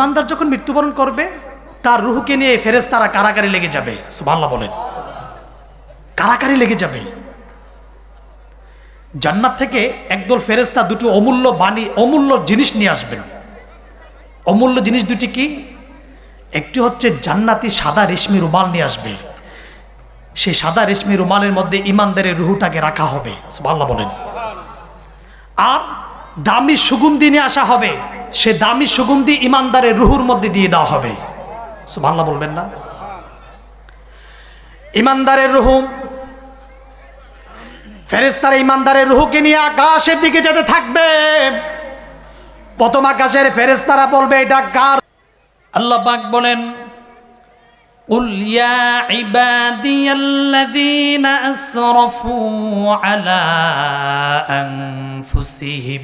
ইমানদার যখন মৃত্যুবরণ করবে, তার রুহুকে নিয়ে ফেরেস তারা কারাগারি লেগে যাবে। সুবহানাল্লাহ বলেন। কারাকারি লেগে যাবে। জান্নাত থেকে একদল ফেরেস্তা দুটো অমূল্য বাণী, অমূল্য জিনিস নিয়ে আসবেন। অমূল্য জিনিস দুটি কি? একটি হচ্ছে জান্নাতি সাদা রেশমি রুমাল নিয়ে আসবে। সেই সাদা রেশমি রুমালের মধ্যে ইমানদারের রুহুটাকে রাখা হবে। সুবহানাল্লাহ বলেন। আর দামি সুগন্ধি নিয়ে আসা হবে। সে দামি সুগন্ধি ইমানদারের রুহুর মধ্যে দিয়ে দেওয়া হবে সুবহানাল্লাহ বলবেন না ইমানদারের রুহু ফেরেস্তার ইমানদারের রুহুকে নিয়ে আকাশের দিকে যেতে থাকবে প্রথম আকাশের ফেরেস্তারা বলবে এটা কার আল্লাহ পাক বলেন قل يا عبادي الذين أسرفوا على أنفسهم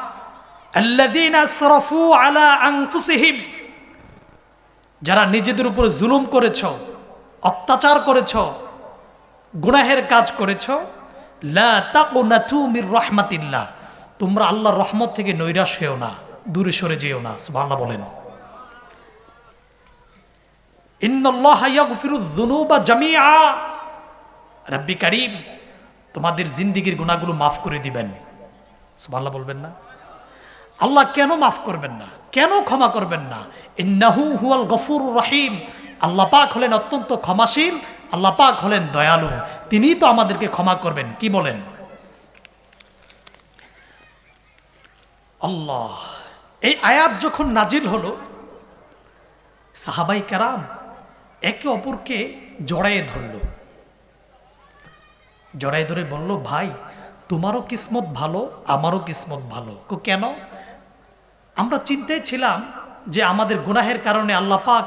যারা নিজেদের উপর জুলুম করেছ, অত্যাচার করেছ, গুনাহের কাজ করেছ, লা তাকুনাতু মির রাহমাতিল্লাহ, তোমরা আল্লাহর রহমত থেকে নৈরাশ হয়েও না, দূরে সরে যেও না, সুবহানাল্লাহ বলেন। তোমাদের জিন্দিগির গুনাহগুলো মাফ করে দিবেন। সুবহানাল্লাহ বলবেন না? আল্লাহ কেন মাফ করবেন না? কেন ক্ষমা করবেন না? ইন্নাহু হুয়াল গফুর রহিম। আল্লাহ পাক হলেন অত্যন্ত ক্ষমাশীল, আল্লাহ পাক হলেন দয়ালু। তিনি তো আমাদেরকে ক্ষমা করবেন। কি বলেন? আল্লাহ, এই আয়াত যখন নাজিল হলো, সাহাবাই কারাম একে অপরকে জড়াইয়ে ধরল। জড়াই ধরে বলল, ভাই, তোমারও কিসমত ভালো, আমারও কিসমত ভালো। কেন? আমরা চিন্তায় ছিলাম যে আমাদের গুনাহের কারণে আল্লাহ পাক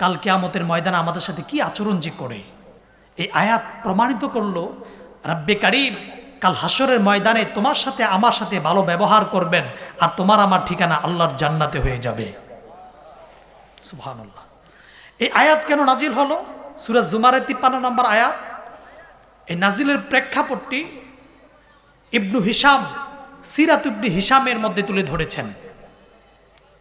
কাল কেয়ামতের ময়দানে আমাদের সাথে কি আচরণ যে করে। এই আয়াত প্রমাণিত করল, রাব্বে কারিম, কাল হাসরের ময়দানে তোমার সাথে আমার সাথে ভালো ব্যবহার করবেন, আর তোমার আমার ঠিকানা আল্লাহর জান্নাতে হয়ে যাবে। এই আয়াত কেন নাজিল হলো? সুরাজ জুমারের তিপ্পান্ন নম্বর আয়াত। এই নাজিলের প্রেক্ষাপটটি ইবনু হিসাম সিরাত ইবনু হিসামের মধ্যে তুলে ধরেছেন।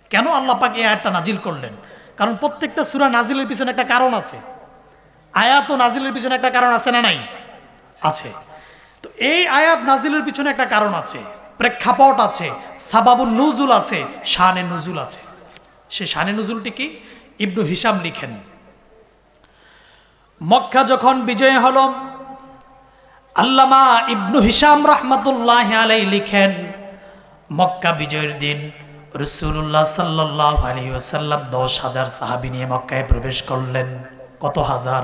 কেন আল্লাহ পাক এই আয়াতটা নাজিল করলেন? কারণ প্রত্যেকটা সুরা নাজিলের পিছনে একটা কারণ আছে। আয়াত ও নাজিলের পিছনে একটা কারণ আছে না নাই? আছে। তো এই আয়াত নাজিলের পিছনে একটা কারণ আছে। প্রেক্ষাপট আছে। সাবাবুল নজুল আছে। শানে নজুল আছে। সে শানে নজুলটি কি? ইবনু হিসাম লিখেন। মক্কা যখন বিজয় হল, আল্লামা ইবনু হিসাম রহমতুল্লাহ আলাই লিখেন, মক্কা বিজয়ের দিন রসুল্লাহ সাল্লাহ আলী ওসাল্লাম দশ হাজার সাহাবি নিয়ে মক্কায় প্রবেশ করলেন। কত হাজার?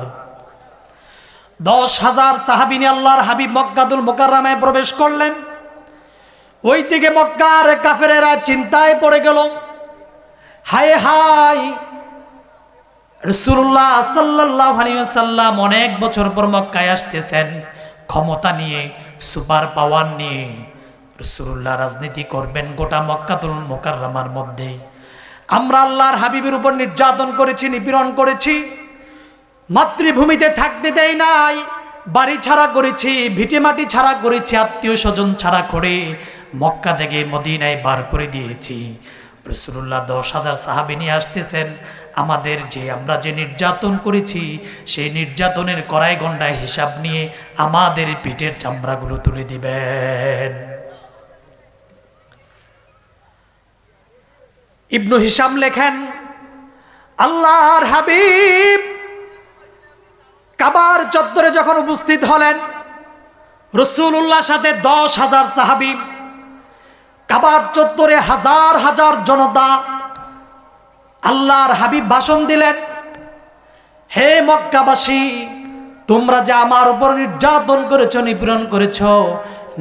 দশ হাজার সাহাবি নিয়ে আল্লাহর হাবিব মক্কাদুল মোকাররামায় প্রবেশ করলেন। ওই দিকে মক্কার কাফেরেরা চিন্তায় পড়ে গেল। হায় হায়! রসুল্লাহ সাল্লাহ সাল্লাম অনেক বছর পর মক্কায় আসতেছেন। ক্ষমতা নিয়ে, সুপার পাওয়ার নিয়ে রসুল্লাহ রাজনীতি করবেন গোটা মক্কাতুল মোকাররামার মধ্যে। আমরা আল্লাহর হাবিবের উপর নির্যাতন করেছি, নিপীড়ন করেছি, মাতৃভূমিতে থাকতে দেয় নাই, বাড়ি ছাড়া করেছি ভিটেমাটি ছাড়া করেছি, আত্মীয় স্বজন ছাড়া করে মক্কা থেকে মদিনায় বার করে দিয়েছি। রসুল্লাহ দশ হাজার সাহাবি নিয়ে আসতেছেন, আমাদের যে আমরা যে নির্যাতন করেছি, সেই নির্যাতনের কড়াই গন্ডায় হিসাব নিয়ে আমাদের পিঠের চামড়াগুলো তুলে দিবেন। ইবনু হিসাম লেখেন, আল্লাহর হাবিব কাবার চত্বরে যখন উপস্থিত হলেন রসুল্লাহ সাথে দশ হাজার সাহাবি, কাবার চত্বরে হাজার হাজার জনতা আল্লাহর হাবিব ভাষণ দিলেন, হে মক্কাবাসী, তোমরা যে আমার উপর নির্যাতন করেছ, নিপীড়ন করেছ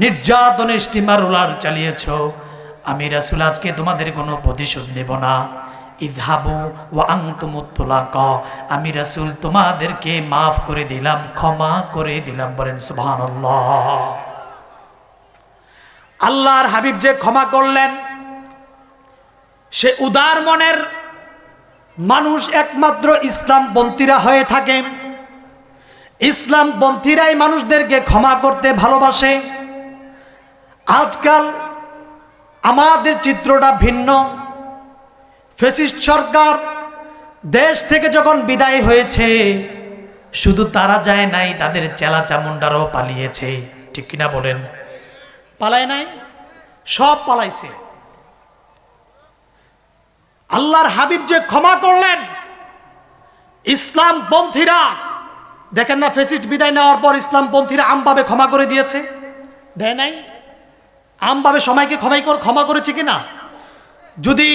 নির্যাতনে স্টিমার রোলার চালিয়েছ আমি রাসুল, আজকে তোমাদের কোনো প্রতিশোধ নেব না। ইদহাবু ওয়া আনতুমুত্তলাক আমি রাসূল, তোমাদেরকে মাফ করে দিলাম, ক্ষমা করে দিলাম, বলেন সুবহানাল্লাহ। আল্লাহর হাবিব যে ক্ষমা করলেন, সে উদার মনের মানুষ একমাত্র ইসলাম ইসলামপন্থীরা হয়ে থাকে। ইসলাম ইসলামপন্থীরাই মানুষদেরকে ক্ষমা করতে ভালোবাসে। আজকাল আমাদের চিত্রটা ভিন্ন। ফেসিস্ট সরকার দেশ থেকে যখন বিদায় হয়েছে, শুধু তারা যায় নাই, তাদের চেলা চামুন্ডারও পালিয়েছে। ঠিক কিনা বলেন? পালায় নাই? সব পালাইছে। আল্লাহর হাবিব যে ক্ষমা করলেন ইসলাম পন্থীরা দেখেন না ফেসিস্ট বিদায় নেওয়ার পর ইসলাম পন্থীরা আমভাবে ক্ষমা করে দিয়েছে। দেয় নাই? আমভাবে সময়কে ক্ষমাই কর, ক্ষমা করেছে কিনা? যদি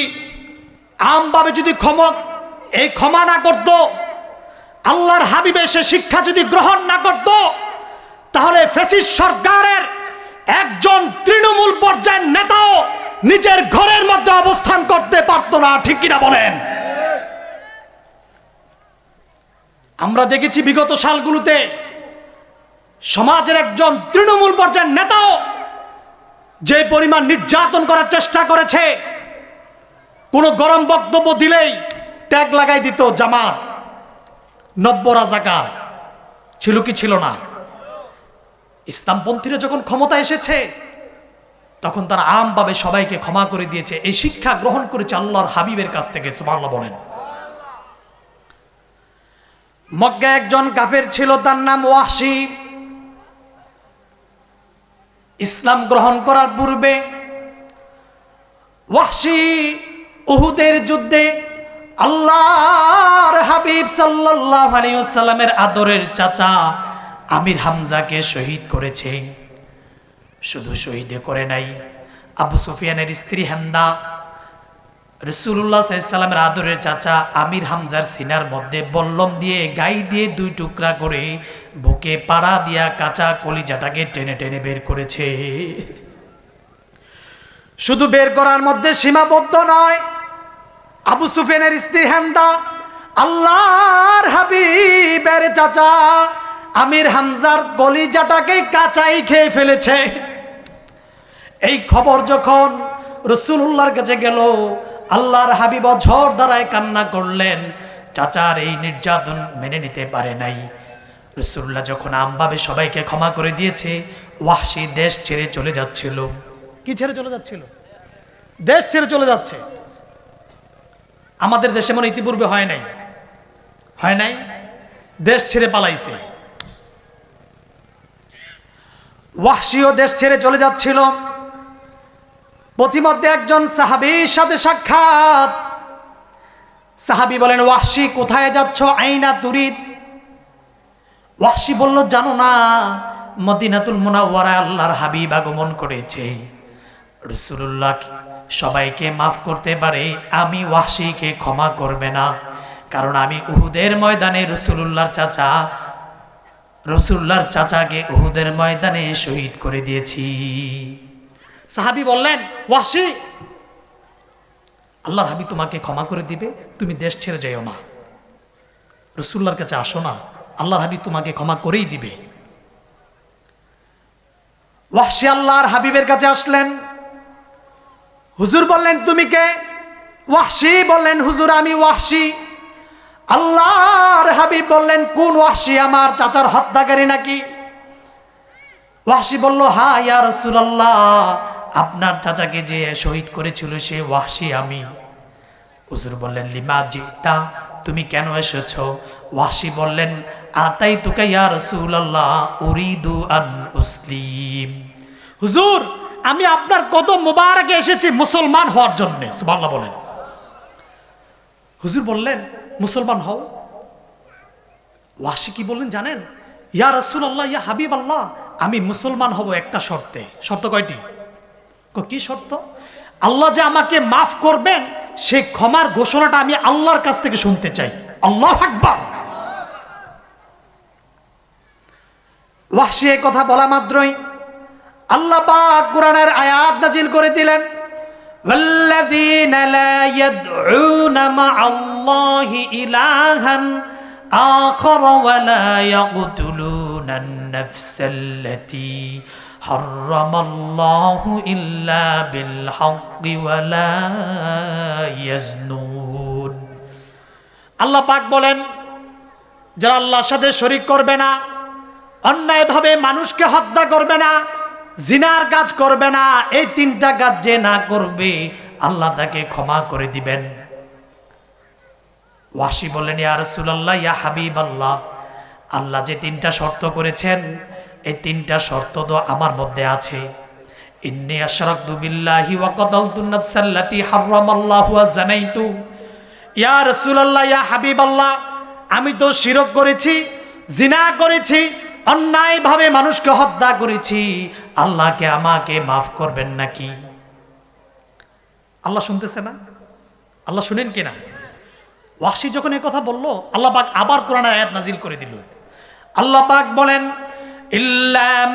আমভাবে যদি ক্ষমা, এই ক্ষমা না করত, আল্লাহর হাবিবে সে শিক্ষা যদি গ্রহণ না করত, তাহলে ফেসিস্ট সরকারের একজন তৃণমূল পর্যায়ের নেতাও নিজের ঘরের মধ্যে অবস্থান করতে পারত না, ঠিক কিনা বলেন? আমরা দেখেছি বিগত সালগুলোতে সমাজের একজন তৃণমূল পর্যায়ের নেতাও যে পরিমাণ নির্যাতন করার চেষ্টা করেছে, কোনো গরম বক্তব্য দিলেই ট্যাগ লাগাই দিত জামাত। নব্য রাজাকার ছিল কি ছিল না? ইসলামপন্থীরা যখন ক্ষমতা এসেছে, তখন তারা আমভাবে সবাইকে ক্ষমা করে দিয়েছে। এই শিক্ষা গ্রহণ করেছে আল্লাহর হাবিবের কাছ থেকে, সুবহানাল্লাহ বলেন। মক্কা একজন কাফের ছিল, তার নাম ওয়াসি ইসলাম গ্রহণ করার পূর্বে ওয়াসি উহুদের যুদ্ধে আল্লাহর হাবিব সাল্লাল্লাহু আলাইহি ওয়াসাল্লামের আদরের চাচা আমির হামজাকে শহীদ করেছে। শুধু শহীদে করে নাই, আবু সুফিয়ানের স্ত্রী হান্দা রসুল্লাহ সাল্লামের আদরের চাচা আমির হামজার সিনার মধ্যে বল্লম দিয়ে, গাই দিয়ে দুই টুকরা করে বুকে পাড়া দিয়া কাঁচা কলিজাটাকে টেনে টেনে বের করেছে। শুধু বের করার মধ্যে সীমাবদ্ধ নয়, আবু সুফেনের স্ত্রী হান্দা আল্লাহর হাবিবের চাচা আমির হামজার কলিজাটাকে কাঁচাই খেয়ে ফেলেছে। এই খবর যখন রসুল্লাহর কাছে গেল, আল্লাহর হাবিব ঝড় দ্বারায় কান্না করলেন। চাচার এই নির্যাতন মেনে নিতে পারে নাই। রসুল্লাহ যখন আমভাবে সবাইকে ক্ষমা করে দিয়েছে ওয়াসি দেশ ছেড়ে চলে যাচ্ছিল। কি ছেড়ে চলে যাচ্ছিল? দেশ ছেড়ে চলে যাচ্ছে। আমাদের দেশে মনে ইতিপূর্বে হয় নাই। হয় নাই? দেশ ছেড়ে পালাইছে। ওয়াসিও দেশ ছেড়ে চলে যাচ্ছিল। প্রতিমধ্যে একজন সাহাবির সাথে সাক্ষাৎ। সাহাবি বলেন ওয়াসি কোথায় যাচ্ছ? আইনা তুরিদ। ওয়াসি বলল, জানো না, মদিনাতুল মুনাওয়ারা আল্লাহর হাবিব আগমন করেছে। রসুল্লাহ সবাইকে মাফ করতে পারে, আমি ওয়াসিকে ক্ষমা করবে না। কারণ আমি উহুদের ময়দানে রসুল্লাহর চাচা রসুল্লাহর চাচাকে উহুদের ময়দানে শহীদ করে দিয়েছি। সাহাবি বললেন, ওয়াসি, আল্লাহর হাবি তোমাকে ক্ষমা করে দিবে, তুমি দেশ ছেড়ে যাইও না। রসুল্লাহর কাছে আসো না। আল্লাহর হাবিব তোমাকে ক্ষমা করেই দিবে। ওয়াসি আল্লাহর হাবিবের কাছে আসলেন। হুজুর বললেন, তুমি কে? ওয়াসি বললেন, হুজুর, আমি ওয়াসি আল্লাহর হাবিব বললেন, কোন ওয়াসি আমার চাচার হত্যাকারী নাকি? ওয়াসি বলল, হা, ইয়া রসুলাল্লাহ, আপনার চাচাকে যে শহীদ করেছিল, সে ওয়াসি আমি। হুজুর বললেন, লিমা জিতা তুমি কেন এসেছ? ওয়াসি বললেন আতাই তুকা ইয়া রসুলাল্লাহ উরিদু আন উসলিম। হুজুর, আমি আপনার কদম মোবারকে এসেছি মুসলমান হওয়ার জন্য, সুবহানাল্লাহ বলেন। হুজুর বললেন, মুসলমান হও। ওয়াসি কি বললেন জানেন? ইয়া রসুল আল্লাহ ইয়া হাবিব আল্লাহ আমি মুসলমান হব একটা শর্তে। শর্ত কয়টি? ক- কি শর্ত? আল্লাহ যে আমাকে মাফ করবেন সেই ক্ষমার ঘোষণাটা আমি আল্লাহর কাছ থেকে শুনতে চাই আল্লাহ আকবার ওয়াসি এই কথা বলা মাত্রই আল্লাহ পাক কোরআনের আয়াত নাজিল করে দিলেন والذين لا يدعون مع الله إلها آخر ولا يقتلون النفس التي حرم الله إلا بالحق ولا يزنون আল্লাহ পাক বলেন যারা আল্লাহর সাথে শরিক করবে না অন্যায়ভাবে মানুষকে হত্যা করবে না জিনার কাজ করবে না এই তিনটা কাজ যে না করবে আল্লাহ তাকে ক্ষমা করে দিবেন ওয়াসি বললেন ইয়া রাসূলুল্লাহ ইয়া হাবিব আল্লাহ আল্লাহ যে তিনটা শর্ত করেছেন এই তিনটা শর্ত তো আমার মধ্যে আছে। ইন্নী আশরাকতু বিল্লাহি ওয়া কাতালতু নাফসাল্লাতী হারামাল্লাহু ওয়া জানাইতু। ইয়া রাসূলুল্লাহ, ইয়া হাবিব আল্লাহ আমি তো শিরক করেছি, জিনা করেছি, অন্যায়ভাবে মানুষকে হত্যা করেছি। আল্লাহকে আমাকে মাফ করবেন নাকি? আল্লাহ শুনতেছে না? আল্লাহ শুনেন কিনা? ওয়াসি যখন এই কথা বলল, আল্লাহ পাক আবার কোরআনের আয়াত নাজিল করে দিল। আল্লাহ পাক বলেন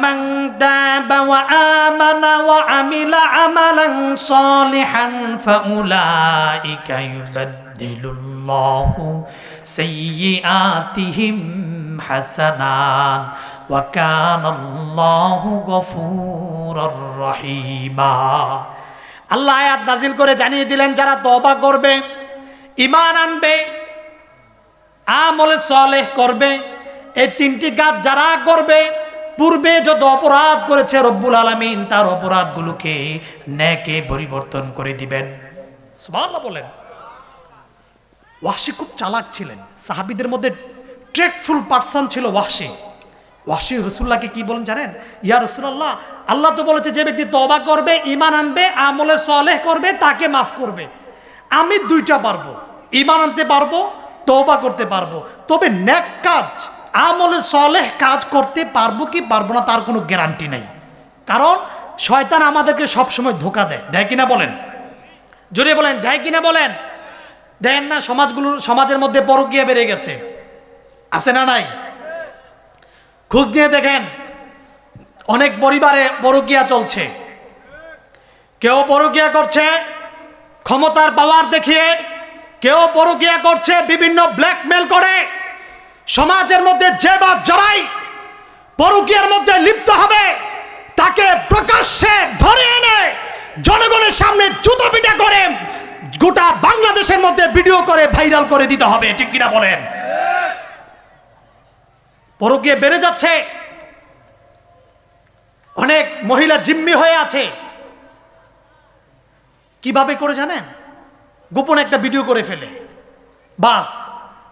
মান তাবা ওয়া আমানা ওয়া আমিলা আমালান সালিহান ফাউলাইকা ইউবাদদিলুল্লাহু সাইয়্যাতিহিম হাসানাত ওয়া কানাল্লাহু গফুরুর রহিমা আল্লাহ আয়াত নাজিল করে জানিয়ে দিলেন, যারা তওবা করবে ইমান আনবে, আমলে সলেহ করবে, এই তিনটি কাজ যারা করবে পূর্বে যত অপরাধ করেছে রব্বুল আলমিন, তার অপরাধগুলোকে ন্যাকে পরিবর্তন করে দিবেন। বলেন। ওয়াসি খুব চালাক ছিলেন। সাহাবিদের মধ্যে ট্রেকফুল পার্সন ছিল ওয়াসি। ওয়াসি রসুল্লাহকে কি বলেন জানেন? ইয়া রসুল্লাহ আল্লাহ তো বলেছে, যে ব্যক্তি তবা করবে ইমান আনবে, আমলে সলেহ করবে, তাকে মাফ করবে। আমি দুইটা পারব। ইমান আনতে পারব, তওবা করতে পারব। তবে ন্যাক কাজ আমলে সলেহ কাজ করতে পারব কি পারব না তার কোনো গ্যারান্টি নাই। কারণ শয়তান আমাদেরকে সবসময় ধোকা দেয়। দেয় কিনা বলেন? জোরে বলেন, দেয় কিনা বলেন? দেন না সমাজগুলোর সমাজের মধ্যে পরকীয়া বেড়ে গেছে। আছে না নাই? খোঁজ নিয়ে দেখেন, অনেক পরিবারে পরকীয়া চলছে। কেউ পরকীয়া করছে, ক্ষমতার পাওয়ার দেখিয়ে, কেউ পরকিয়া করছে, বিভিন্ন ব্ল্যাকমেল করে। সমাজের মধ্যে যে বা যারাই পরকিয়ার মধ্যে লিপ্ত হবে, তাকে প্রকাশ্যে ধরে এনে জনগণের সামনে জুতো পিটা করে গোটা বাংলাদেশের মধ্যে ভিডিও করে ভাইরাল করে দিতে হবে, ঠিক কিনা বলেন? পরকিয়া বেড়ে যাচ্ছে। অনেক মহিলা জিম্মি হয়ে আছে। কীভাবে করে জানেন? গোপনে একটা ভিডিও করে ফেলে। বাস।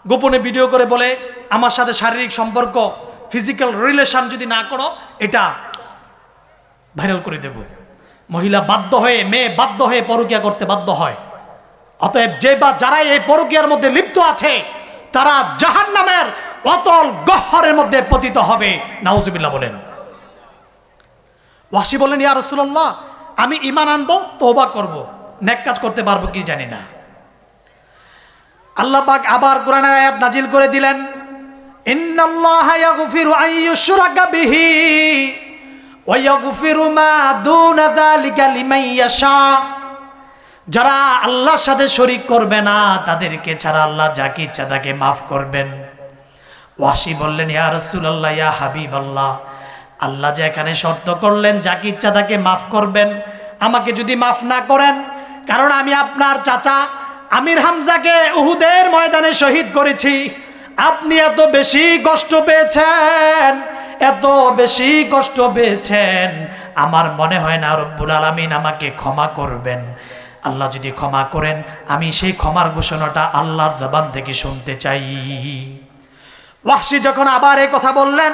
গোপনে ভিডিও করে বলে, আমার সাথে শারীরিক সম্পর্ক ফিজিক্যাল রিলেশন যদি না করো, এটা ভাইরাল করে দেব। মহিলা বাধ্য হয়ে, মেয়ে বাধ্য হয়ে পরকিয়া করতে বাধ্য হয়। অতএব যে বা যারাই এই পরকিয়ার মধ্যে লিপ্ত আছে, তারা জাহান নামের অতল গহ্বরের মধ্যে পতিত হবে। নাউজুবিল্লাহ বলেন। ওয়াসি বলেন, ইয়া রসুল্লাহ আমি ইমান আনব তোবা করব। নেক কাজ করতে পারব কি জানি না। আল্লাহ পাক আবার কোরআনের আয়াত নাজিল করে দিলেন, ইন্নাল্লাহা ইয়াগফিরু আন ইউশরাকা বিহি ওয়া ইয়াগফিরু মা দুনা যালিকা লিমান ইয়াশা। যারা আল্লাহর সাথে শরিক করবে না, তাদেরকে ছাড়া আল্লাহ যাকে ইচ্ছা তাকে মাফ করবেন। ওয়াসি বললেন, ইয়া রাসূলুল্লাহ, ইয়া হাবিবাল্লাহ, আল্লাহ যে এখানে শর্ত করলেন যাকে ইচ্ছা তাকে মাফ করবেন, আমাকে যদি মাফ না করেন, কারণ আমি আপনার চাচা আমির হামজাকে উহুদের ময়দানে শহীদ করেছি। আপনি এত বেশি কষ্ট পেয়েছেন, এত বেশি কষ্ট পেয়েছেন। আমার মনে হয় না রব্বুল আলমিন আমাকে ক্ষমা করবেন। আল্লাহ যদি ক্ষমা করেন, আমি সেই ক্ষমার ঘোষণাটা আল্লাহর জবান থেকে শুনতে চাই। ওয়াহশি যখন আবার এই কথা বললেন,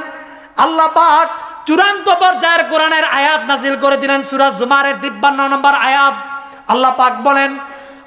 আল্লাহ পাক চূড়ান্ত পর্যায়ের কোরআনের আয়াত নাজিল করে দিলেন সুরাজ জুমারের তিপ্পান্ন নম্বর আয়াত। আল্লাহ পাক বলেন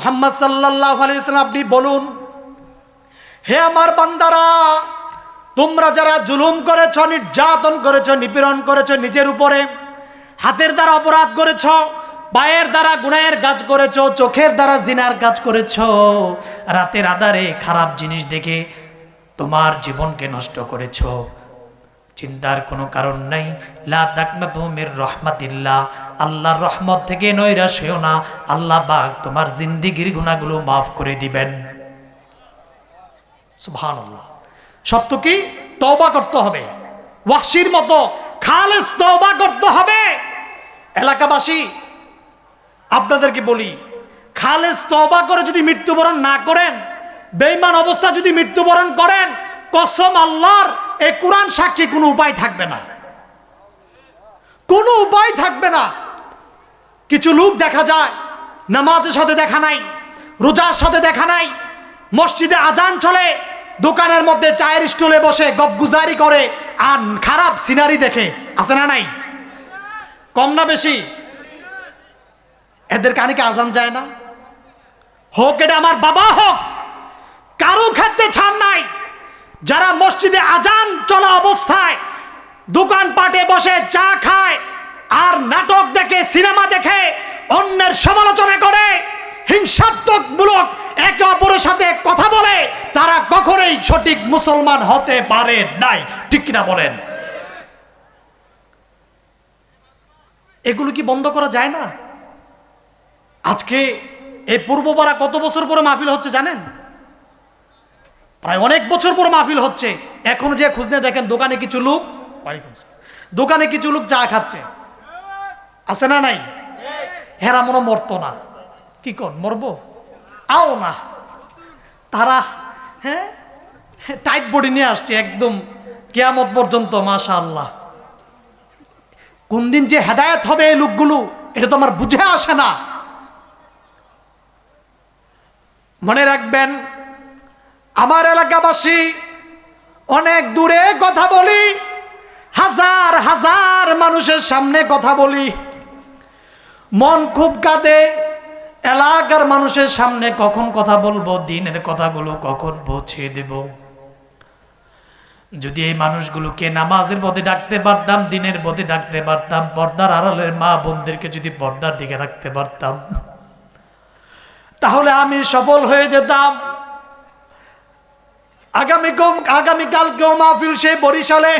মোহাম্মদ সাল্লাহ আলাইসাল্লাম আপনি বলুন, হে আমার বান্দারা, তোমরা যারা জুলুম করেছ, নির্যাতন করেছ, নিপীড়ন করেছ, নিজের উপরে হাতের দ্বারা অপরাধ করেছ, পায়ের দ্বারা গুনায়ের কাজ করেছ, চোখের দ্বারা জিনার কাজ করেছ, রাতের আধারে খারাপ জিনিস দেখে তোমার জীবনকে নষ্ট করেছ চিন্তার কোনো কারণ নাই। লা তাকনাতুমির রহমাতিল্লাহ। আল্লাহর রহমত থেকে নৈরাশ হয়েও না। আল্লাহ বাগ তোমার জিন্দিগির গুণাগুলো মাফ করে দিবেন। সুবহানাল্লাহ। সত্য কি? তওবা করতে হবে। ওয়াহশির মতো খালেস তওবা করতে হবে। এলাকাবাসী, আপনাদেরকে বলি, খালেস তওবা করে যদি মৃত্যুবরণ না করেন, বেঈমান অবস্থা যদি মৃত্যুবরণ করেন, কসম আল্লাহর এই কোরআন সাক্ষী কোনো উপায় থাকবে না। কোনো উপায় থাকবে না। কিছু লোক দেখা যায়, নামাজের সাথে দেখা নাই, রোজার সাথে দেখা নাই, মসজিদে আজান চলে, দোকানের মধ্যে চায়ের স্টুলে বসে গপগুজারি করে, আর খারাপ সিনারি দেখে। আছে না নাই? কম না বেশি? এদের কানিকে আজান যায় না? হোক, এটা আমার বাবা হোক, কারও ক্ষেত্রে ছাড় নাই। যারা মসজিদে আজান চলা অবস্থায় দোকান পাটে বসে চা খায় আর নাটক দেখে, সিনেমা দেখে, অন্যের সমালোচনা করে, হিংসাত্মকমূলক একে অপরের সাথে কথা বলে, তারা কখনোই সঠিক মুসলমান হতে পারে নাই। ঠিক কিনা বলেন? এগুলো কি বন্ধ করা যায় না? আজকে এই পূর্বপাড়া কত বছর পরে মাহফিল হচ্ছে জানেন? প্রায় অনেক বছর পর মাহফিল হচ্ছে। এখন যে খুঁজনে দেখেন দোকানে কিছু লোক দোকানে কিছু লোক চা খাচ্ছে। আছে না নাই? হেরা মনে মরতো না। কি কর মরবো? আও না। তারা হ্যাঁ? টাইট বডি নিয়ে আসছে একদম কেয়ামত পর্যন্ত মাশা আল্লাহ কোন দিন যে হেদায়ত হবে এই লোকগুলো, এটা তো আমার বুঝে আসে না। মনে রাখবেন আমার এলাকাবাসী, অনেক দূরে কথা বলি, হাজার হাজার মানুষের সামনে কথা বলি। মন খুব কাঁদে, এলাকার মানুষের সামনে কখন কথা বলব, দিনের কথাগুলো কখন পৌঁছে দেব। যদি এই মানুষগুলোকে নামাজের পথে ডাকতে পারতাম, দিনের পথে ডাকতে পারতাম, পর্দার আড়ালের মা বোনদেরকে যদি পর্দার দিকে রাখতে পারতাম, তাহলে আমি সফল হয়ে যেতাম। আগামী আগামীকালকেও মাহফিল সে বরিশালে।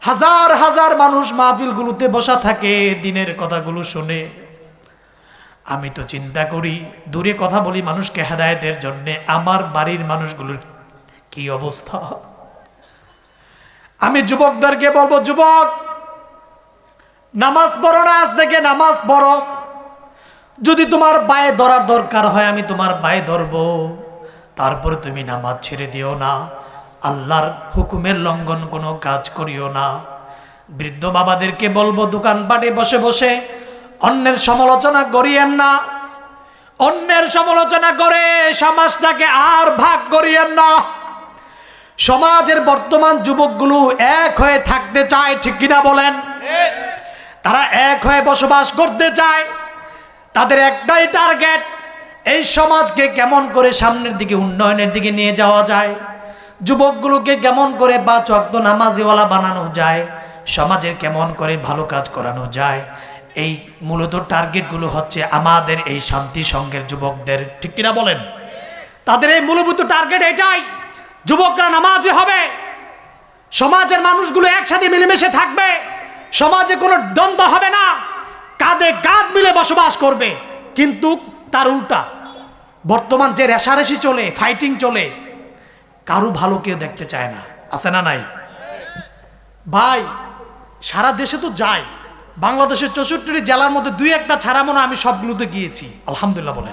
হাজার হাজার মানুষ মাহফিলগুলোতে বসা থাকে, দিনের কথাগুলো শুনে। আমি তো চিন্তা করি, দূরে কথা বলি মানুষকে হেদায়তের জন্যে, আমার বাড়ির মানুষগুলোর কি অবস্থা? আমি যুবকদেরকে বলব, যুবক, নামাজ পড়ো না, আজ থেকে নামাজ পড়ো। যদি তোমার বায়ে ধরার দরকার হয়, আমি তোমার বায়ে ধরবো। তারপরে তুমি নামাজ ছেড়ে দিও না। আল্লাহর হুকুমের লঙ্ঘন কোনো কাজ করিও না। বৃদ্ধ বাবাদেরকে বলব, দোকানপাটে বসে বসে অন্যের সমালোচনা করিয়েন না। অন্যের সমালোচনা করে সমাজটাকে আর ভাগ করিয়েন না। সমাজের বর্তমান যুবকগুলো এক হয়ে থাকতে চায়, ঠিক কিনা বলেন? তারা এক হয়ে বসবাস করতে চায়। তাদের একটাই টার্গেট এই সমাজকে কেমন করে সামনের দিকে, উন্নয়নের দিকে নিয়ে যাওয়া যায়? যুবকগুলোকে কেমন করে বা চক্ত নামাজিওয়ালা বানানো যায়? সমাজের কেমন করে ভালো কাজ করানো যায়? এই মূলত টার্গেটগুলো হচ্ছে আমাদের এই শান্তি সংঘের যুবকদের। ঠিক কিনা বলেন? তাদের এই মূলভূত টার্গেট এটাই, যুবকরা নামাজি হবে। সমাজের মানুষগুলো একসাথে মিলেমিশে থাকবে। সমাজে কোনো দ্বন্দ্ব হবে না। কাঁধে কাঁধ মিলে বসবাস করবে। কিন্তু তার উল্টা বর্তমান যে রেশারেশি চলে ফাইটিং চলে কারও ভালো কেউ দেখতে চায় না। আছে না নাই? ভাই সারা দেশে তো যায়। বাংলাদেশের চৌষট্টি জেলার মধ্যে দুই একটা ছাড়া মনে হয় আমি সবগুলোতে গিয়েছি। আলহামদুলিল্লাহ বলে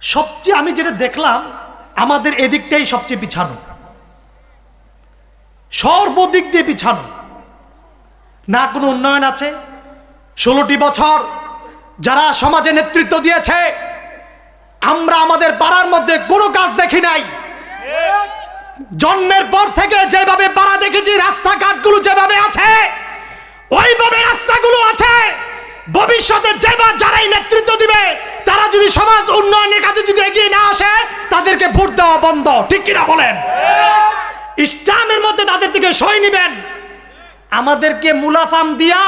সবচেয়ে আমি যেটা দেখলাম আমাদের এদিকটাই সবচেয়ে পিছানো। সর্বদিক দিয়ে পিছানো। না কোনো উন্নয়ন আছে। ষোলোটি বছর যারা সমাজে নেতৃত্ব দিয়েছে আমরা আমাদের পাড়ার মধ্যে কোনো কাজ দেখি নাই। জন্মের পর থেকে যেভাবে পাড়া দেখেছি, রাস্তাঘাটগুলো যেভাবে আছে, ওইভাবে রাস্তাগুলো আছে। ভবিষ্যতে যে বা যারাই নেতৃত্ব দিবে, তারা যদি সমাজ উন্নয়নের কাজে যদি এগিয়ে না আসে, তাদেরকে ভোট দেওয়া বন্ধ। ঠিক কিনা বলেন? ইসলামের মধ্যে তাদের থেকে সই নিবেন। আমাদেরকে মুলাফাম দিয়া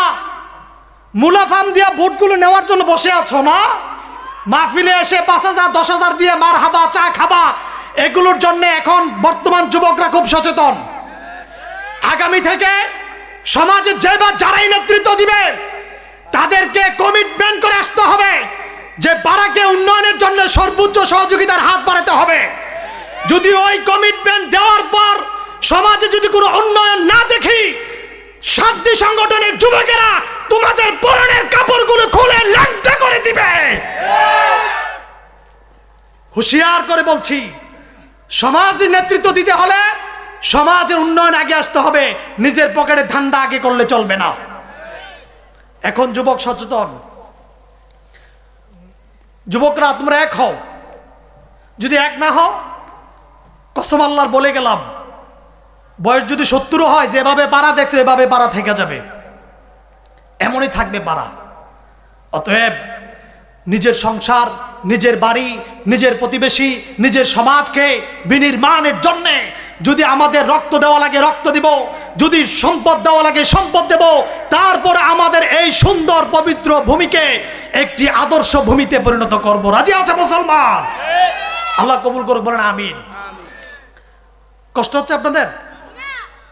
মুলাফাম দিয়া ভোটগুলো নেওয়ার জন্য বসে আছো না? মাহফিলে এসে পাঁচ হাজার, দশ হাজার দিয়ে মার হাবা চা খাবা, এগুলোর জন্য এখন বর্তমান যুবকরা খুব সচেতন। আগামী থেকে সমাজে যে বা যারাই নেতৃত্ব দিবে, তাদেরকে কমিটমেন্ট করে আসতে হবে যে বারাকে উন্নয়নের জন্য সর্বোচ্চ সহযোগিতার হাত বাড়াতে হবে। যদি ওই কমিটমেন্ট দেওয়ার পর সমাজে যদি কোনো উন্নয়ন না দেখি, শান্তি সংগঠনের যুবকেরা তোমাদের পরনের কাপড়গুলো খুলে ল্যাংটা করে দিবে। হুঁশিয়ার করে বলছি সমাজের নেতৃত্ব দিতে হলে সমাজের উন্নয়ন আগে আসতে হবে, নিজের পকেটে ধান্দা আগে করলে চলবে না। এখন যুবক সচেতন। যুবকরা তোমরা এক হও। যদি এক না হও, কসম আল্লাহর বলে গেলাম। বয়স যদি সত্তরও হয়, যেভাবে পাড়া দেখছে, এভাবে পাড়া থেকে যাবে। এমনই থাকবে পাড়া। অতএব নিজের সংসার নিজের বাড়ি নিজের প্রতিবেশী নিজের সমাজকে বিনির্মাণের জন্যে যদি আমাদের রক্ত দেওয়া লাগে রক্ত দিব যদি সম্পদ দেওয়া লাগে সম্পদ দেব তারপর আমাদের এই সুন্দর পবিত্র ভূমিকে একটি আদর্শ ভূমিতে পরিণত করব। রাজি আছে মুসলমান? আল্লাহ কবুল করুক বলেন আমিন। কষ্ট হচ্ছে আপনাদের?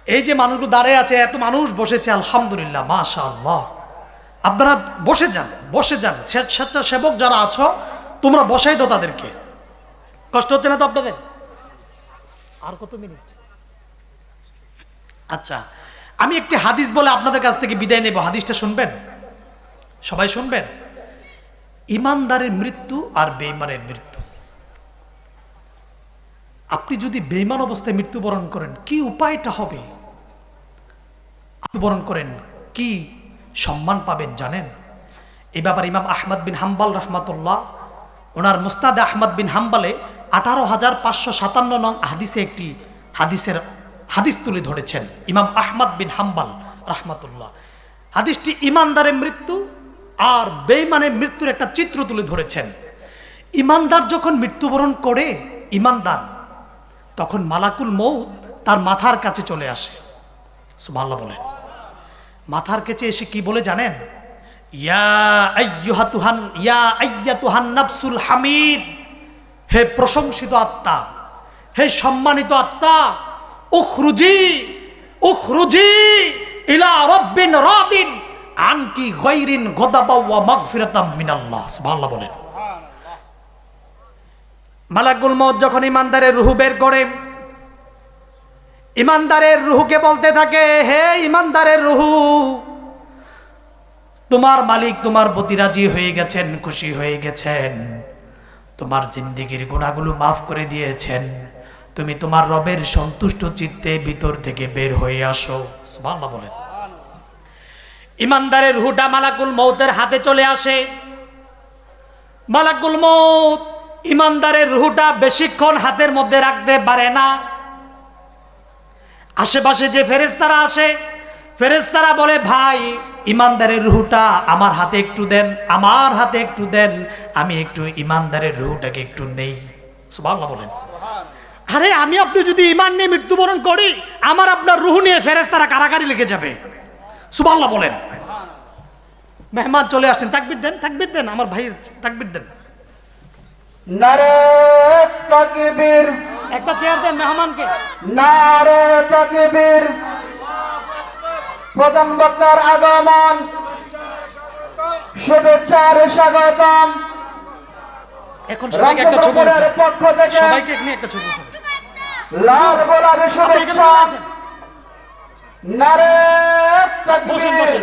এই যে মানুষগুলো দাঁড়িয়ে আছে এত মানুষ বসেছে আলহামদুলিল্লাহ মাশা আল্লাহ আপনারা বসে যান বসে যান। স্বে- স্বেচ্ছাসেবক যারা আছো, তোমরা বসাই দাও তাদেরকে। কষ্ট হচ্ছে না তো আপনাদের? আর কত মিনিট? আচ্ছা আমি একটি হাদিস বলে আপনাদের কাছ থেকে বিদায় নেব। হাদিসটা শুনবেন? সবাই শুনবেন? ইমানদারের মৃত্যু আর বেইমানের মৃত্যু। আপনি যদি বেইমান অবস্থায় মৃত্যুবরণ করেন, কি উপায়টা হবে? মৃত্যুবরণ করেন। কি সম্মান পাবেন, জানেন? এই ব্যাপারে ইমাম আহমদ বিন হাম্বাল রহমাতুল্লাহ, ওনার মুস্তাদ আহমদ বিন হাম্বালে আঠারো হাজার পাঁচশো সাতান্ন নং হাদিসে একটি হাদিসের হাদিস তুলে ধরেছেন ইমাম আহমদ বিন হাম্বাল রহমাতুল্লাহ। হাদিসটি ইমানদারের মৃত্যু আর বেইমানের মৃত্যুর একটা চিত্র তুলে ধরেছেন। ইমানদার যখন মৃত্যুবরণ করে, ইমানদার, তখন মালাকুল মৌত তার মাথার কাছে চলে আসে। সুমাল্লা বলেন। মাথার কাছে এসে কি বলে জানেন? হামিদ। হে প্রশংসিত আত্মা, হে সম্মানিত আত্মা, উখরুজি উখরুজি ইলা রব্বিন রাদিন, আনকি গায়রিন গদাবা ওয়া মাগফিরাতাম মিনাল্লাহ। সুবহানাল্লাহ বলেন। মালাকুল মৌত যখন ইমানদারের রুহু বের করে ইমানদারের রুহুকে বলতে থাকে, হে ইমানদারের রুহু, তোমার মালিক তোমার প্রতি রাজি হয়ে গেছেন, খুশি হয়ে গেছেন। তোমার জিন্দিগির গুণাগুলো মাফ করে দিয়েছেন। তুমি তোমার রবের সন্তুষ্ট চিত্তে ভিতর থেকে বের হয়ে আসো। সুবহানাল্লাহ বলেন। ইমানদারের রুহুটা মালাকুল মৌতের হাতে চলে আসে। মালাকুল মৌত ইমানদারের রুহুটা বেশিক্ষণ হাতের মধ্যে রাখতে পারে না। আশেপাশে যে ফেরেস্তারা আসে ফেরেস্তারা বলে, ভাই, ইমানদারের রুহুটা আমার হাতে একটু দেন, আমার হাতে একটু দেন, আমি একটু ইমানদারের রুহুটাকে একটু নেই। সুবহানাল্লাহ বলেন। আরে, আমি আপনি যদি ইমান নিয়ে মৃত্যুবরণ করি, আমার আপনার রুহু নিয়ে ফেরেস্তারা কারাগারি লেগে যাবে। সুবহানাল্লাহ বলেন। মেহমান চলে আসছেন, তাকবির দেন তাকবির দেন, আমার ভাই তাকবির দেন। নারে তকবীর। একটা চেয়ার দেন মেহমানকে। নারে তকবীর। প্রথম বক্তার আগমন। শুভেচ্ছার স্বাগতম। এখন সবাইকে একটা ছবি। পক্ষ থেকে সবাইকে নিয়ে একটা ছবি। লাল গোলাপি আপনি শুভেচ্ছা। নারে তকবীর। বসেন।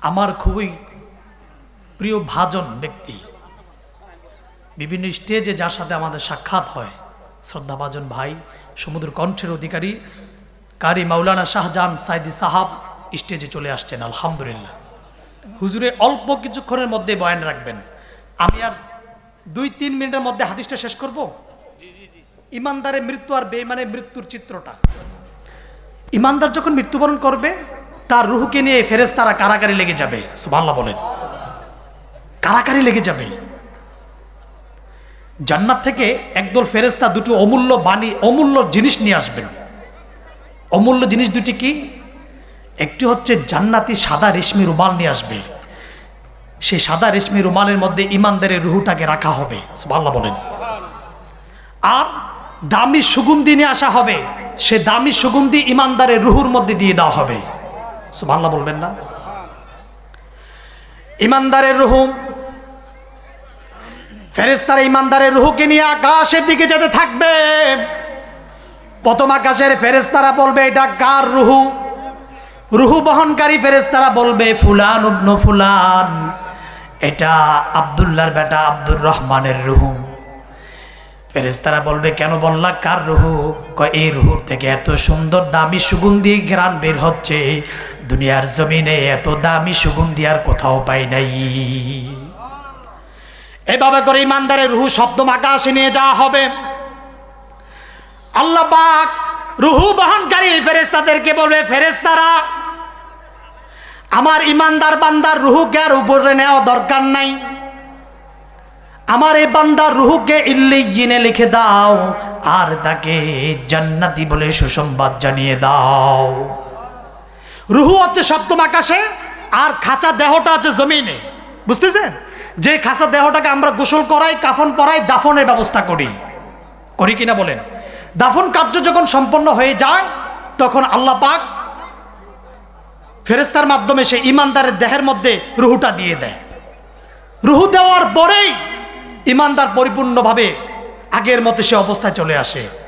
আমার খুবই প্রিয় ভাজন ব্যক্তি। বিভিন্ন স্টেজে যার সাথে আমাদের সাক্ষাৎ হয় শ্রদ্ধাভাজন ভাই, সমুদ্র কণ্ঠের অধিকারী, কারি মাওলানা শাহজাহান সাইদি সাহাব স্টেজে চলে আসছেন, আলহামদুলিল্লাহ। হুজুরে অল্প কিছুক্ষণের মধ্যে বয়ান রাখবেন। আমি আর দুই তিন মিনিটের মধ্যে হাদিসটা শেষ করব? ইমানদারের মৃত্যু আর বেইমানের মৃত্যুর চিত্রটা। ইমানদার যখন মৃত্যুবরণ করবে, তার রুহুকে নিয়ে ফেরেস তারা কারাগারি লেগে যাবে, সুবহানাল্লাহ বলেন। কারাকারি লেগে যাবে। জান্নাত থেকে একদল ফেরেস্তা দুটো অমূল্য বাণী, অমূল্য জিনিস নিয়ে আসবেন। অমূল্য জিনিস দুটি কি? একটি হচ্ছে জান্নাতি সাদা রেশমি রুমাল নিয়ে আসবে। সেই সাদা রেশমি রুমালের মধ্যে ইমানদারের রুহুটাকে রাখা হবে। সুবহানাল্লাহ বলেন। আর দামি সুগন্ধি নিয়ে আসা হবে। সে দামি সুগন্ধি ইমানদারের রুহুর মধ্যে দিয়ে দেওয়া হবে। সুবহানাল্লাহ বলবেন না? ইমানদারের রুহু ফেরেস্তার ইমানদারের রুহুকে নিয়ে আকাশের দিকে যেতে থাকবে। প্রথম আকাশের ফেরেস্তারা বলবে, এটা কার রুহু? রুহু বহনকারী ফেরেস্তারা বলবে, ফুলান উবনু ফুলান। এটা আব্দুল্লাহর বেটা আব্দুর রহমানের রুহু। ফেরেস্তারা বলবে, কেন বললা কার রুহু? এই রুহুর থেকে এত সুন্দর দামি সুগন্ধি গ্রাম বের হচ্ছে। দুনিয়ার জমিনে এত দামি সুগন্ধি আর কোথাও পাই নাই। এভাবে করে ইমানদারের রুহু শব্দ আকাশে নিয়ে যাওয়া হবে। আল্লাহ পাক রুহু বহনকারী ফেরেস্তাদেরকে বলবে ফেরেস্তারা আমার ইমানদার বান্দার রুহুকে আর উপরে নেওয়া দরকার নাই। আমার এই বান্দার রুহুকে ইল্লিগিনে লিখে দাও আর তাকে জান্নাতি বলে সুসংবাদ জানিয়ে দাও। রুহু হচ্ছে সপ্তম আকাশে আর খাঁচা দেহটা হচ্ছে জমিনে। বুঝতেছেন? যে খাসা দেহটাকে আমরা গোসল করাই, কাফন পরাই, দাফনের ব্যবস্থা করি। করি কিনা বলেন? দাফন কার্য যখন সম্পন্ন হয়ে যায়, তখন আল্লাহ পাক ফেরেস্তার মাধ্যমে সে ইমানদারের দেহের মধ্যে রুহুটা দিয়ে দেয়। রুহু দেওয়ার পরেই ইমানদার পরিপূর্ণভাবে আগের মতো সে অবস্থায় চলে আসে।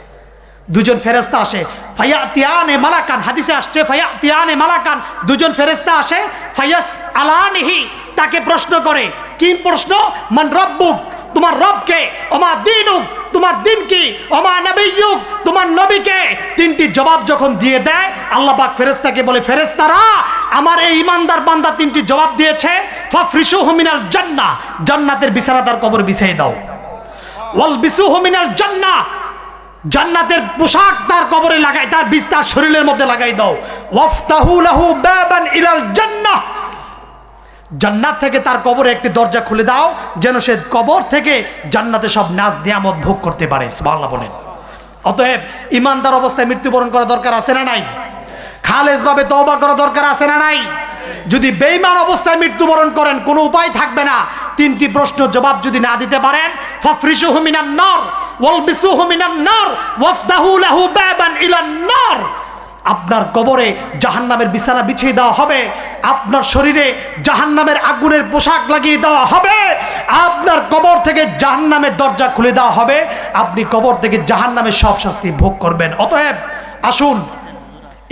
দুজন ফেরেস্তা আসে। ফাইয়া তিয়ানে মালাকান, হাদিসে আসছে ফাইয়া তিয়ানে মালাকান, দুজন ফেরেস্তা আসে ফাইয়াস আলানিহি তাকে প্রশ্ন করে কি প্রশ্ন? মান রব্বুক তোমার রবকে ওমা দিনুক তোমার দিন কি ওমা নবিয়ুক তোমার নবীকে তিনটি জবাব যখন দিয়ে দেয়, আল্লাহ পাক ফেরেস্তাকে বলে ফেরেস্তারা আমার এই ইমানদার বান্দা তিনটি জবাব দিয়েছে, ফাফরিসুহু মিনাল জান্নাহ জান্নাতের বিছানা তার কবর বিছাই দাও ওয়াল বিসুহু মিনাল জান্নাহ জান্নাতের পোশাক তার কবরে লাগাই, তার বীজ তার শরীরের মধ্যে লাগাই দাও। ওয়াফতাহু লাহু বাবান ইলাল জান্নাহ। জান্নাত থেকে তার কবরে একটি দরজা খুলে দাও, যেন সে কবর থেকে জান্নাতে সব নাচ নিয়ামত ভোগ করতে পারে, সুবহানাল্লাহ বলেন। অতএব ইমানদার অবস্থায় মৃত্যুবরণ করা দরকার আছে না নাই? খালেজ ভাবে তওবা করা দরকার আছে না নাই? যদি বেঈমান অবস্থায় মৃত্যুবরণ করেন, কোনো উপায় থাকবে না। তিনটি প্রশ্ন জবাব যদি না দিতে পারেন আপনার কবরে জাহান্নামের বিছানা বিছিয়ে দেওয়া হবে, আপনার শরীরে জাহান্নামের আগুনের পোশাক লাগিয়ে দেওয়া হবে, আপনার কবর থেকে জাহান্নামের দরজা খুলে দেওয়া হবে, আপনি কবর থেকে জাহান্নামের সব শাস্তি ভোগ করবেন। অতএব আসুন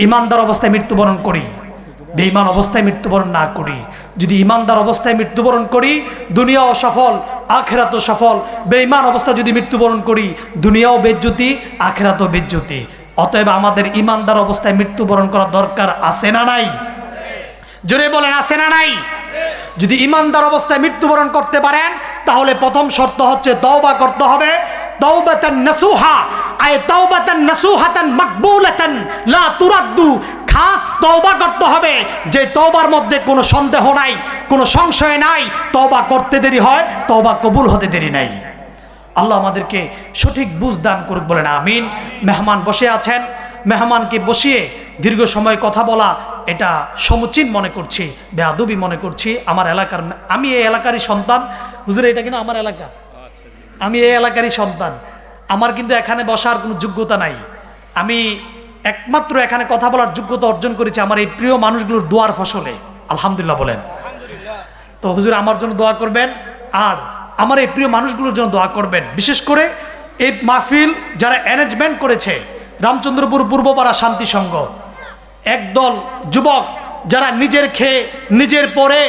ইমানদার অবস্থায় মৃত্যুবরণ করি। বেঈমান অবস্থায় মৃত্যুবরণ না করি। যদি ইমানদার অবস্থায় মৃত্যুবরণ করি, দুনিয়াও সফল, আখেরাতও সফল। বেঈমান অবস্থায় যদি মৃত্যুবরণ করি, দুনিয়াও বেজ্জতি, আখেরাতও বেজ্জতি। অতএব আমাদের ইমানদার অবস্থায় মৃত্যুবরণ করা দরকার আছে না নাই? জোরে বলেন, আছে না নাই? যদি ইমানদার অবস্থায় মৃত্যুবরণ করতে পারেন, তাহলে প্রথম শর্ত হচ্ছে তওবা করতে হবে। তাওবাতান নাসুহা, আয় তাওবাতান নাসুহাতান মাকবুলাতান, লা তুরাদ্দু খাস তওবা করতে হবে। যে তওবার মধ্যে কোনো সন্দেহ নাই, কোনো সংশয় নাই, তওবা করতে দেরি হয়, তওবা কবুল হতে দেরি নাই। আল্লাহ আমাদেরকে সঠিক বুঝ দান করুক বলেন, আমিন। মেহমান বসে আছেন। মেহমানকে বসিয়ে দীর্ঘ সময় কথা বলা, এটা সমুচীন মনে করছি, বেয়াদবি মনে করছি। আমার এলাকার, আমি এই এলাকারই সন্তান। হুজুর, এটা কিন্তু আমার এলাকা। আমি এই এলাকারই সন্তান। আমার কিন্তু এখানে বসার কোনো যোগ্যতা নাই। আমি একমাত্র এখানে কথা বলার যোগ্যতা অর্জন করেছি আমার এই প্রিয় মানুষগুলোর দোয়ার ফসলে। আলহামদুলিল্লাহ বলেন। তো হুজুর আমার জন্য দোয়া করবেন আর আমার এই প্রিয় মানুষগুলোর জন্য দোয়া করবেন। বিশেষ করে এই মাহফিল যারা অ্যারেঞ্জমেন্ট করেছে রামচন্দ্রপুর পূর্বপাড়া শান্তি সংঘ। একদল যুবক যারা নিজের খেয়ে নিজের পরে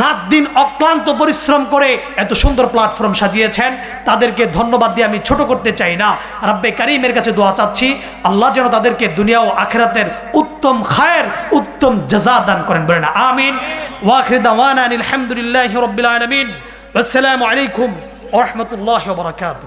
রাত দিন অক্লান্ত পরিশ্রম করে এত সুন্দর প্ল্যাটফর্ম সাজিয়েছেন। তাদেরকে ধন্যবাদ দিয়ে আমি ছোট করতে চাই না। রাব্বে কারিমের কাছে দোয়া চাচ্ছি, আল্লাহ যেন তাদেরকে দুনিয়া ও আখেরাতের উত্তম খায়ের, উত্তম জাজা দান করেন। বলেন আমিন। ওয়াখির দাওয়ানা আলহামদুলিল্লাহ রবিল আসসালামু আলাইকুম ওরহমতুল্লাহ বরাকাত